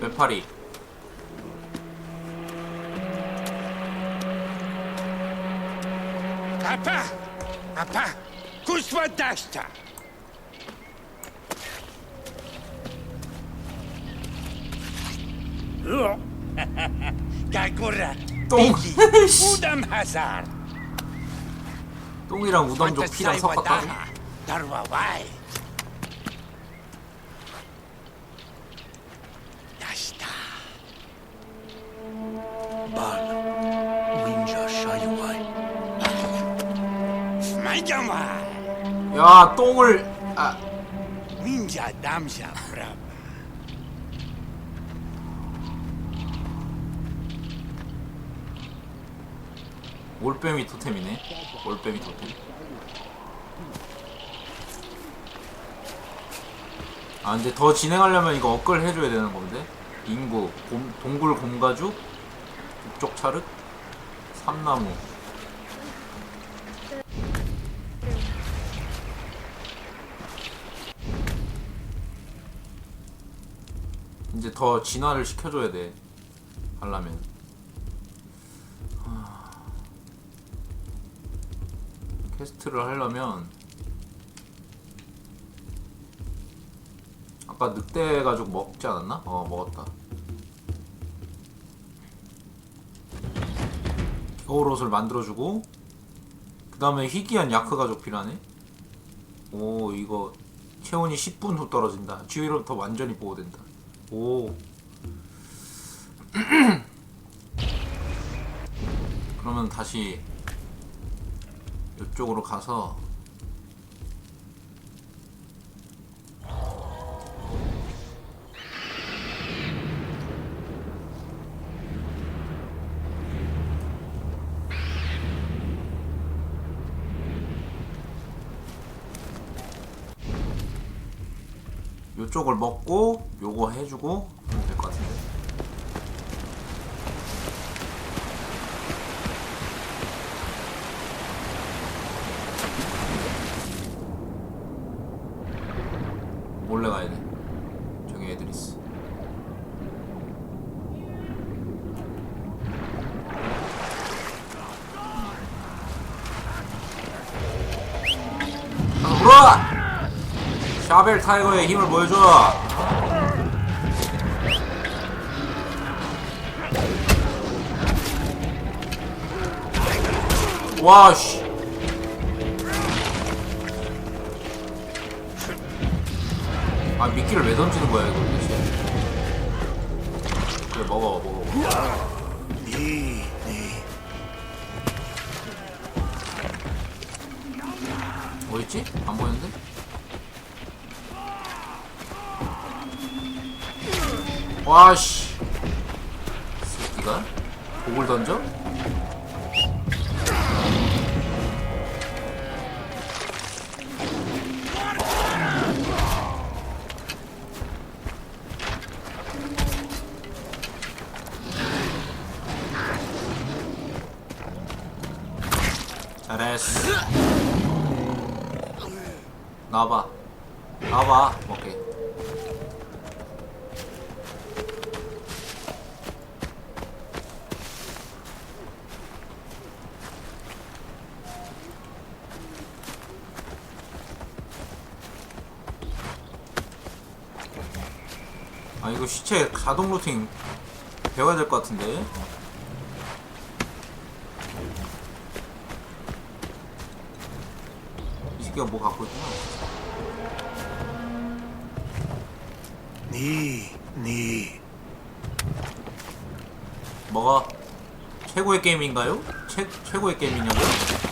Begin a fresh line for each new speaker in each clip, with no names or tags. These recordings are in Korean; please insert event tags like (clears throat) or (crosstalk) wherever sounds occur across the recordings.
외파리
Daszcza! Gagura!
똥
Udam hazar!
똥이랑 우담족 피랑 섞었다
Darwa wai! Daszta! Bal! Winja shayuai! Majama!
야 똥을 아.
Winja damja brab!
올빼미 토템이네. 올빼미 토템. 아 근데 더 진행하려면 이거 업글 해줘야 되는 건데. 인구 곰, 동굴 곰가죽 북쪽 차륵 삼나무 더 진화를 시켜줘야 돼. 하려면. 퀘스트를 하려면 아까 늑대 가죽 먹지 않았나? 어 먹었다. 겨울옷을 만들어주고 그 다음에 희귀한 야크 가죽 필요하네. 오 이거 체온이 10분 후 떨어진다. 주위로부터 완전히 보호된다 오. (clears throat) 그러면 다시 이쪽으로 가서 이쪽을 먹고 요거 해주고 하면 될 것 같은데 몰래 가야 돼. 저기 애들 있어. 가서 물어! 샤벨 타이거의 힘을 보여줘. 와, 씨. 아 미끼를 왜 던지는 거야 이거 도대체 그래 먹어 먹어. 어딨지? 안 보이는데? 와 씨 새끼가 독을 던져? 루팅 배워야 될 것 같은데 이 새끼가 뭐 갖고 있구나
니, 니.
뭐가 최고의 게임인가요? 최, 최고의 게임이냐고요?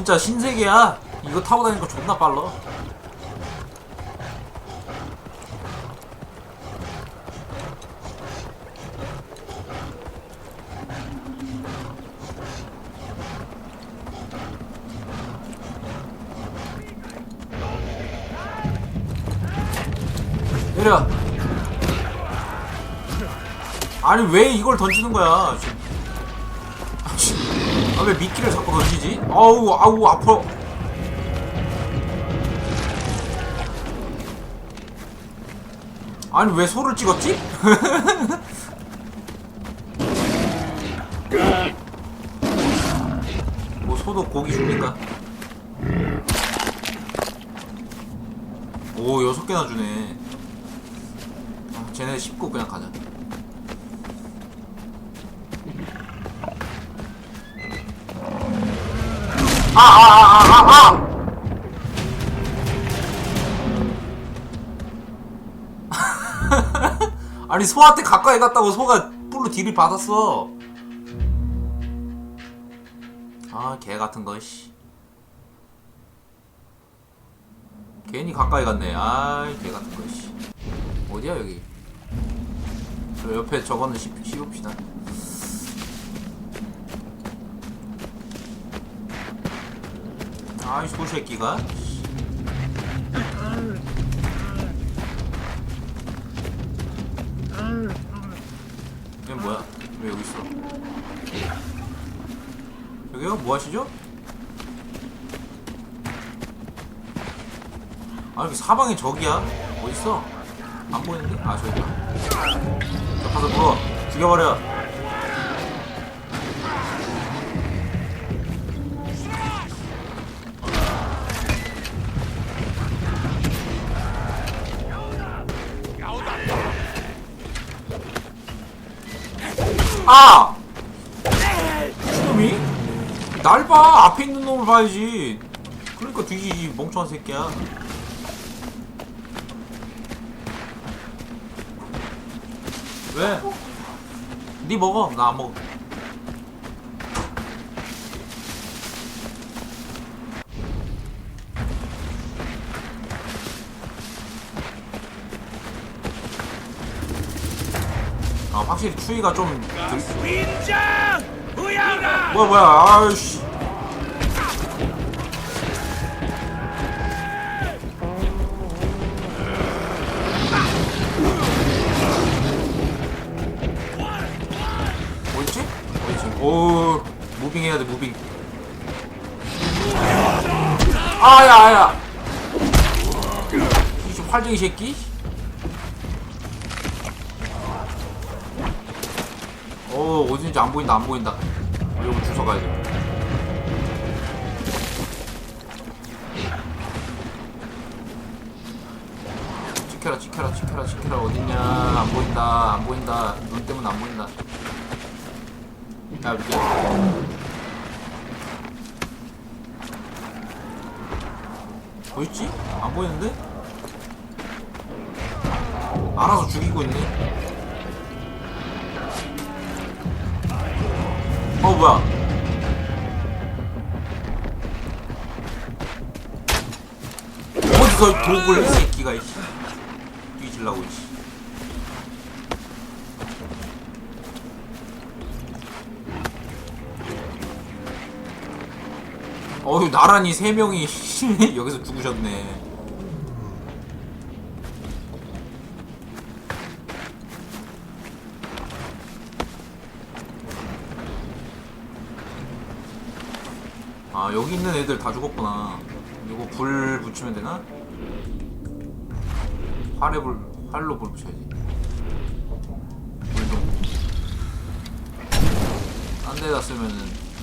진짜 신세계야. 이거 타고 다니니까 존나 빨라. 내려. 아니 왜 이걸 던지는 거야? 아 왜 미끼를 자꾸 던지지? 아우 아우 아파. 아니 왜 소를 찍었지? (laughs) 뭐 소도 고기 줍니까? 오 여섯 개나 주네. 아, 쟤네 씹고 그냥 가자. 아, 아, 아, 아, 아, 아! (laughs) 아니, 소한테 가까이 갔다고 소가 뿔로 딜을 받았어. 아, 개 같은 거, 씨. 괜히 가까이 갔네. 아이, 개 같은 거, 씨. 어디야, 여기? 저 옆에 저거는 씹, 씹읍시다. 아이 소새끼가 얘 뭐야? 왜 여기 있어? 여기요? 뭐 하시죠? 아 여기 사방에 적이야? 어딨어? 안 보이는데? 아 저기다 저 가서 물어 죽여버려 아! 놈이? 날 봐! 앞에 있는 놈을 봐야지. 그러니까 뒤지지, 멍청한 새끼야. 왜? 니 먹어. 나 안 먹어. 아, 확실히 추위가 좀. 들... 뭐야 뭐야 아이씨 어딨지? 어딨지? 오 무빙 해야 돼 무빙 아야 아야 이좀 활쟁이 새끼 어 어딘지 안 보인다 안 보인다. 이거 주워 가야 돼. 지켜라 지켜라 지켜라 지켜라. 어딨냐? 안 보인다 안 보인다. 눈 때문에 안 보인다. 야 이렇게. 보였지? 안 보이는데? 알아서 죽이고 있네 어 뭐야? 어디서 독을 이 새끼가 이씨. 뒤질라고 이씨. 어휴 나란히 세 명이 (laughs) 여기서 죽으셨네 아 여기 있는 애들 다 죽었구나. 이거 불 붙이면 되나? 활에 불 활로 불 붙여야지. 불좀딴 데다 쓰면은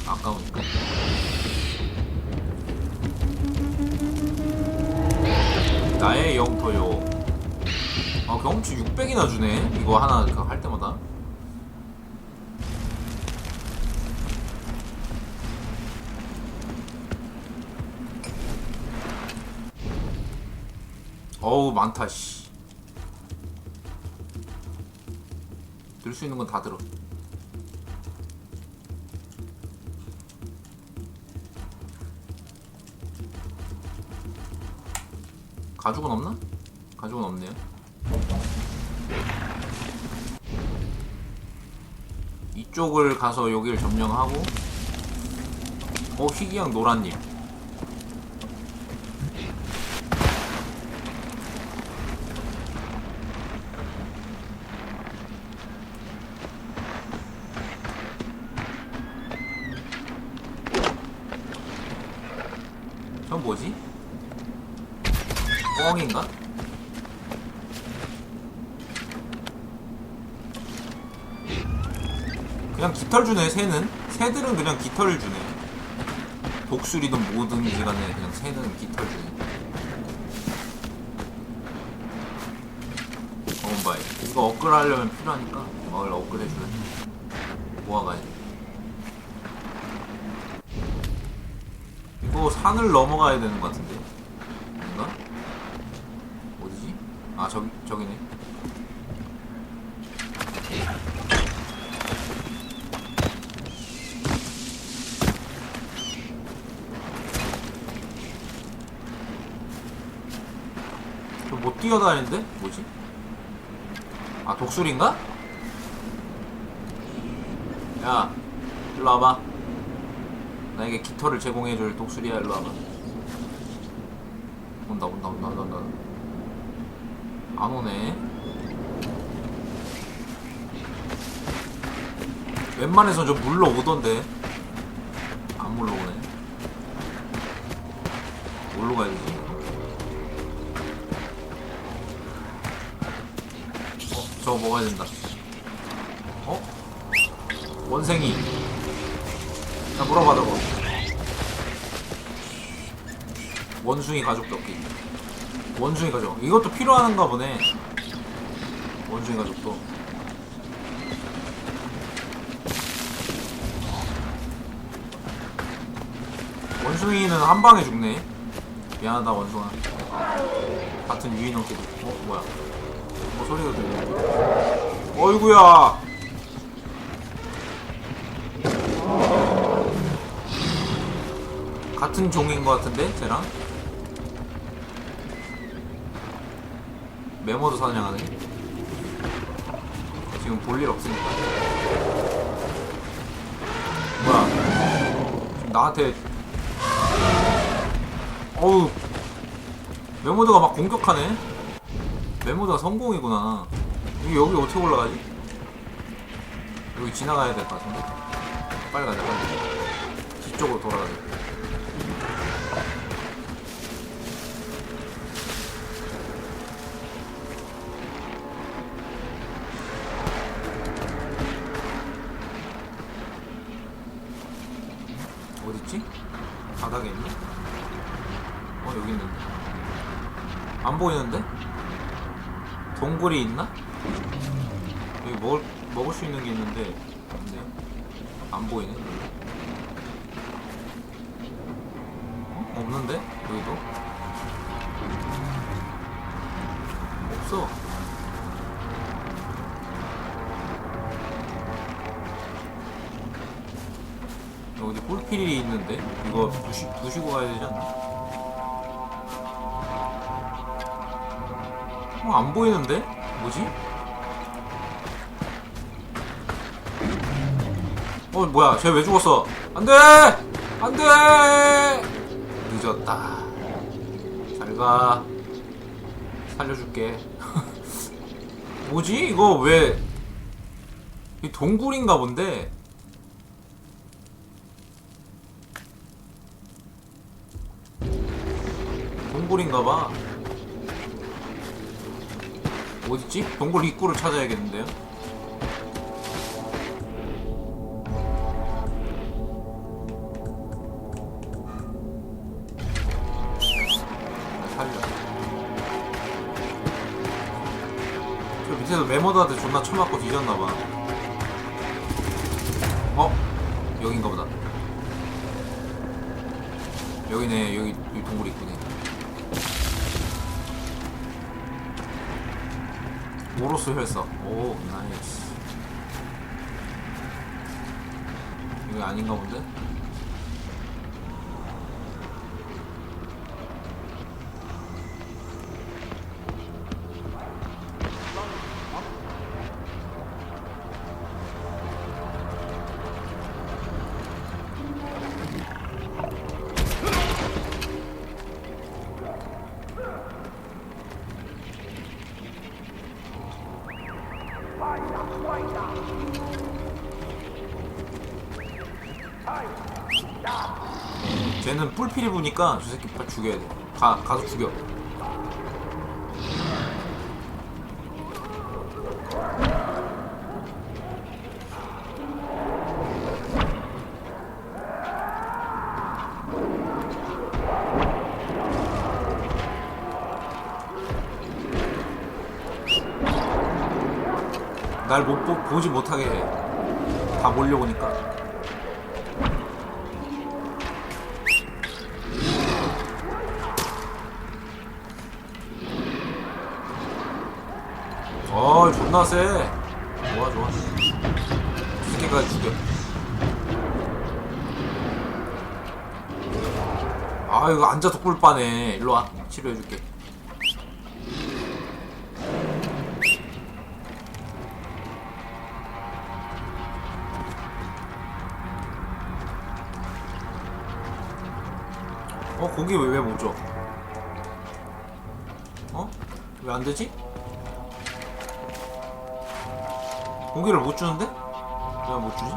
아까우니까. 나의 영토요. 아 경험치 600이나 주네. 이거 하나 할 때마다 어우 많다 씨. 들 수 있는 건 다 들어. 가죽은 없나? 가죽은 없네요. 이쪽을 가서 여기를 점령하고 어 희귀양 노란님 전 뭐지? 뻥인가? 그냥 깃털 주네 새는. 새들은 그냥 깃털을 주네. 독수리든 뭐든지 간에 그냥 새는 깃털 주네. 어머바이 이거 업글 하려면 필요하니까 마을 업글 해주래 모아가야 돼. 이거 산을 넘어가야 되는 것 같은데 아닌가? 어디지? 아 저기 저기네 저못 뛰어다니는데? 뭐지? 아 독수리인가? 야 일로 와봐 나에게 깃털을 제공해줄 독수리야 일로 와봐 온다 온다 온다 온다 온다 안 오네 웬만해서 저 물러 오던데 안 물러 오네 뭘로 가야 되지? 어, 저거 먹어야 된다. 어? 원생이. 자, 물어봐, 저거. 원숭이 가죽 덮기. 원숭이 가죽. 이것도 필요한가 보네. 원숭이 가죽도. 원숭이는 한 방에 죽네. 미안하다, 원숭아. 같은 유인원끼리. 어, 뭐야. 뭐 소리가 들리네. 어이구야. 같은 종인 것 같은데, 쟤랑? 메모도 사냥하네. 지금 볼 일 없으니까. 뭐야. 나한테. 어우. 메모드가 막 공격하네. 메모드가 성공이구나. 여기, 여기 어떻게 올라가지? 여기 지나가야 될 것 같은데? 빨리 가자, 빨리. 뒤쪽으로 돌아가야 동굴이 있나? 여기 먹을, 먹을 수 있는 게 있는데 어, 안 보이는데? 뭐지? 어, 뭐야. 쟤 왜 죽었어? 안 돼! 안 돼! 늦었다. 잘 가. 살려줄게. (laughs) 뭐지? 이거 왜. 이 동굴인가 본데? 동굴인가 봐. 어딨지? 동굴 입구를 찾아야겠는데요? 나 살려. 저 밑에서 메모드한테 존나 쳐맞고 뒤졌나봐. 어? 여긴가 보다. 여기네, 여기, 여기 동굴 입구네. 오로스 혈서. 오, 나이스. 이거 아닌가 본데? 쟤는 뿔필이 부니까 저 새끼 빨리 죽여야 돼. 가, 가서 죽여. 날 못 보지 못하게 해. 다 몰려오니까. 존나 세 좋아 좋아 두 개까지 죽여 아 이거 앉아서 꿀 빠네 일로와 치료해줄게 어 고기 왜못 줘? 어? 왜 안 되지? 고기를 못 주는데? 왜 못 주지?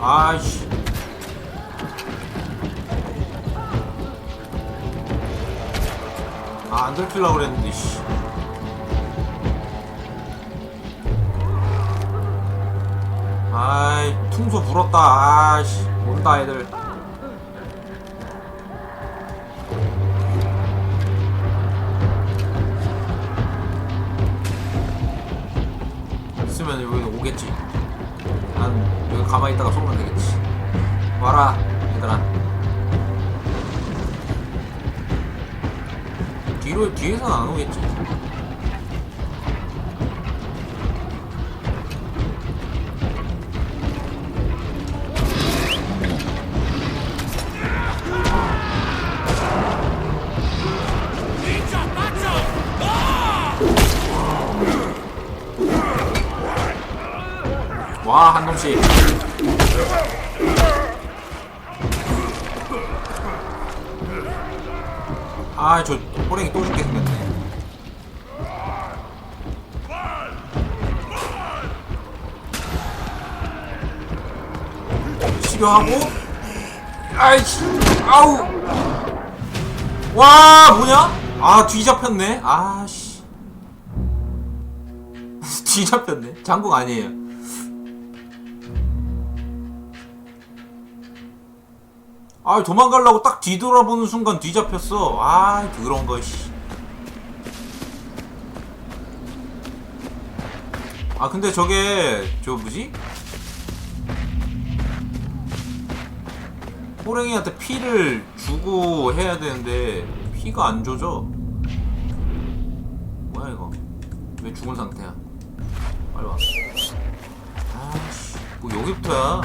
아이씨 안 들키려고 그랬는데, 씨. 아이, 퉁소 불었다. 아이씨, 온다, 애들. 뒤로 뒤에서는 안 오겠지. 와, 한 놈씩. 아, 저 호랭이 또 죽게 생겼네. 치료하고, 아이씨, 아우! 와, 뭐냐? 아, 뒤잡혔네. 아씨. (laughs) 뒤잡혔네. 장국 아니에요. 아 도망가려고 딱 뒤돌아보는 순간 뒤잡혔어. 아 그런 거 씨. 아 근데 저게 저 뭐지? 호랭이한테 피를 주고 해야 되는데 피가 안 줘져. 뭐야 이거? 왜 죽은 상태야? 빨리 와. 아씨. 뭐 여기부터야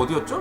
어디였죠?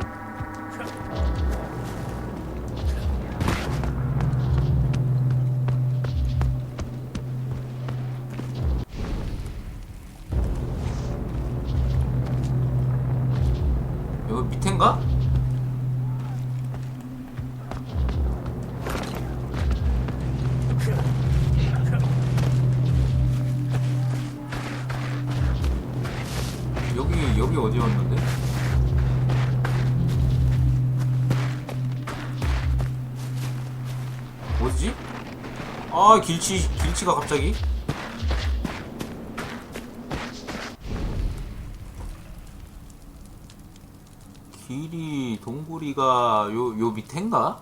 아 길치 길치가 갑자기 길이 동굴이가 요 요 밑엔가?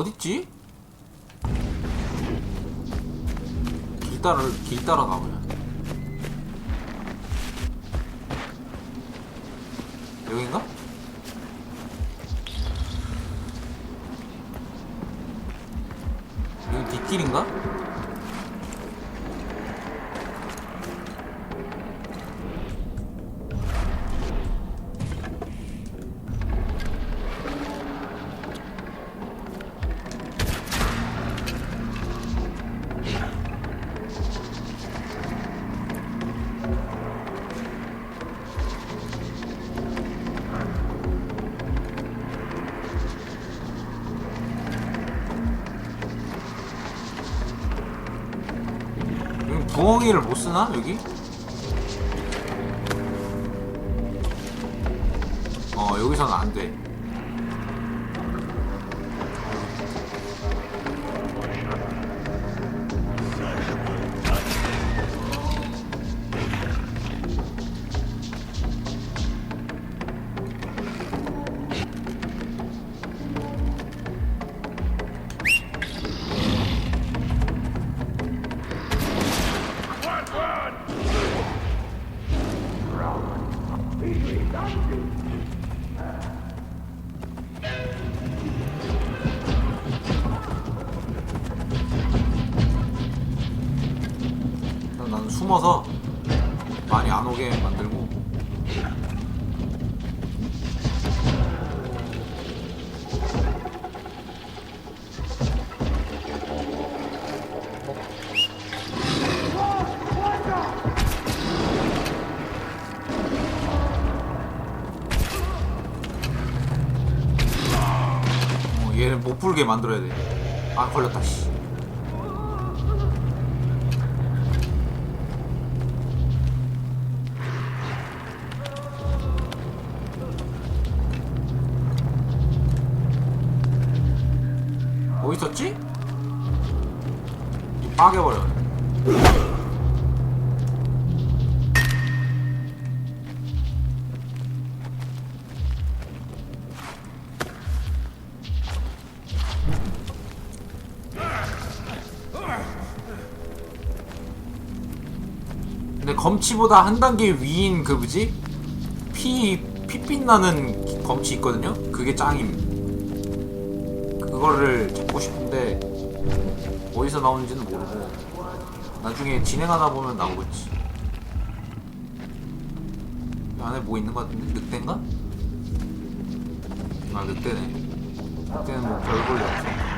어딨지? 길 따라 길 따라 가보자. 여긴가? 여기 뒷길인가? 부엉이를 못 쓰나 여기? 어 여기서는 안 돼. 많이 안 오게 만들고 어, 얘를 못 불게 만들어야 돼. 아 걸렸다 씨. 이 빠개버려. 근데 검치보다 한 단계 위인 그 뭐지? 피, 핏빛 나는 검치 있거든요? 그게 짱임. 그거를 잡고 싶은데 어디서 나오는지는 모르고 나중에 진행하다 보면 나오겠지 이 안에 뭐 있는 것 같은데? 늑대인가? 아 늑대네 늑대는 뭐 별볼일 없어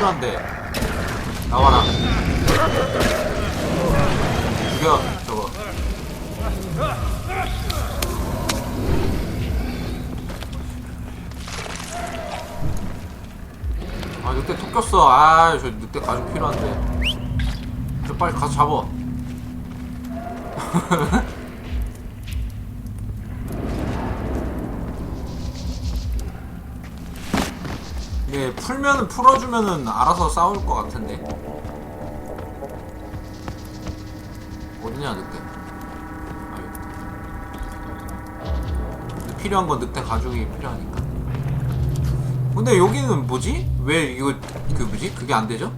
필요한데. 나와라. 죽여, 저거. 아 늑대 톡 꼈어 아저 늑대 가죽 필요한데 저 빨리 가서 잡어 (laughs) 이게 풀면은 풀어주면은 알아서 싸울 것 같은데 어디냐 늑대 아유. 필요한 건 늑대 가죽이 필요하니까 근데 여기는 뭐지? 왜 이거 그 뭐지? 그게 안 되죠?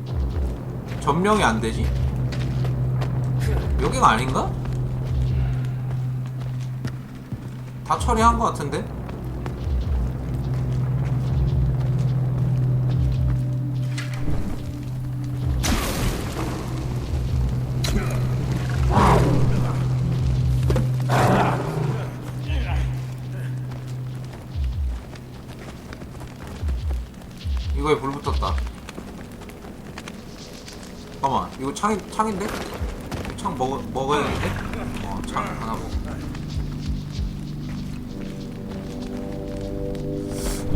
점령이 안 되지? 여기가 아닌가? 다 처리한 것 같은데? 이거에 불 붙었다. 잠깐만, 이거 창이 창인데? 이창 먹어 먹어야겠는데? 어, 창 하나 먹어.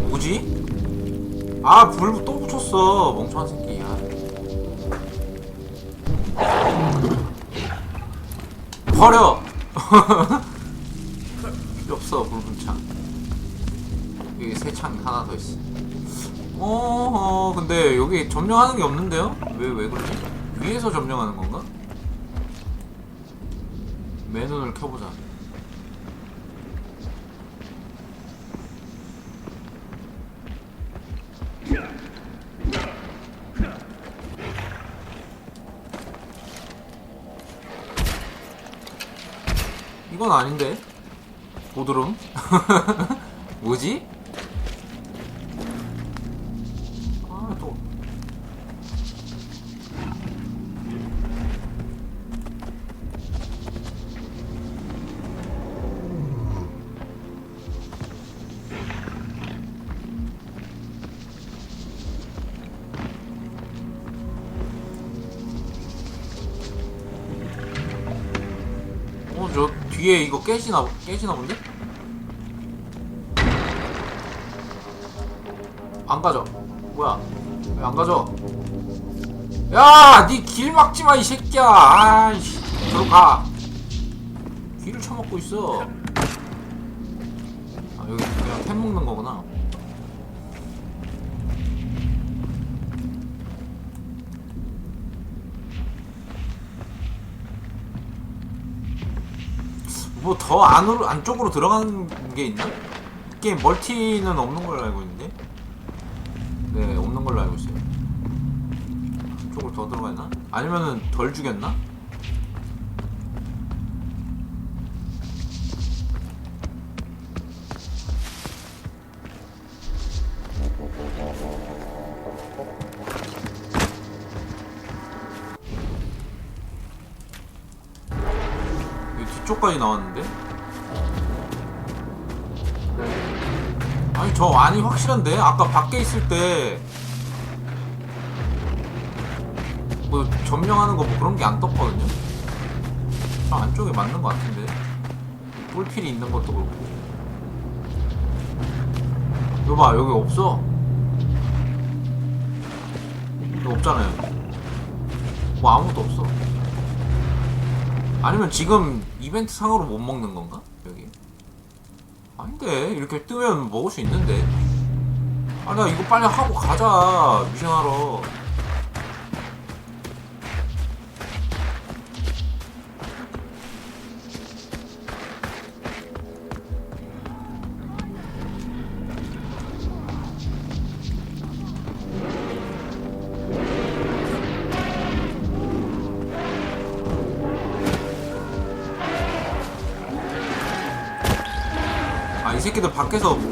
뭐지? 아, 불 또 붙였어. 멍청한 새끼. 야. 버려. (laughs) 필요 없어, 붉은 창. 여기 새창 하나 더 있어. 어, 근데 여기 점령하는 게 없는데요? 왜, 왜 그러지? 위에서 점령하는 건가? 맨눈을 켜보자. 이건 아닌데? 보드름? (laughs) 뭐지? 뒤에 이거 깨지나, 깨지나 본데? 안 가져. 뭐야? 왜 안 가져? 야, 니 길 막지 마, 이 새끼야. 아이씨, 들어가. 길을 쳐먹고 있어. 아, 여기 그냥 템 먹는 거구나. 뭐 더 안으로 안쪽으로 들어가는 게 있나? 게임 멀티는 없는 걸로 알고 있는데. 네, 없는 걸로 알고 있어요. 쪽으로 더 들어가 있나? 아니면은 덜 죽였나? 여기 뒤쪽까지 나왔는데? 아니 저 안이 확실한데? 아까 밖에 있을 때 뭐 점령하는 거 뭐 그런 게 안 떴거든요? 저 안쪽에 맞는 거 같은데 뿔필이 있는 것도 그렇고 이거 봐 여기 없어 여기 없잖아요 뭐 아무것도 없어 아니면 지금 이벤트 상으로 못 먹는 건가? 여기? 아닌데. 이렇게 뜨면 먹을 수 있는데. 아나 이거 빨리 하고 가자. 미션하러 밖에서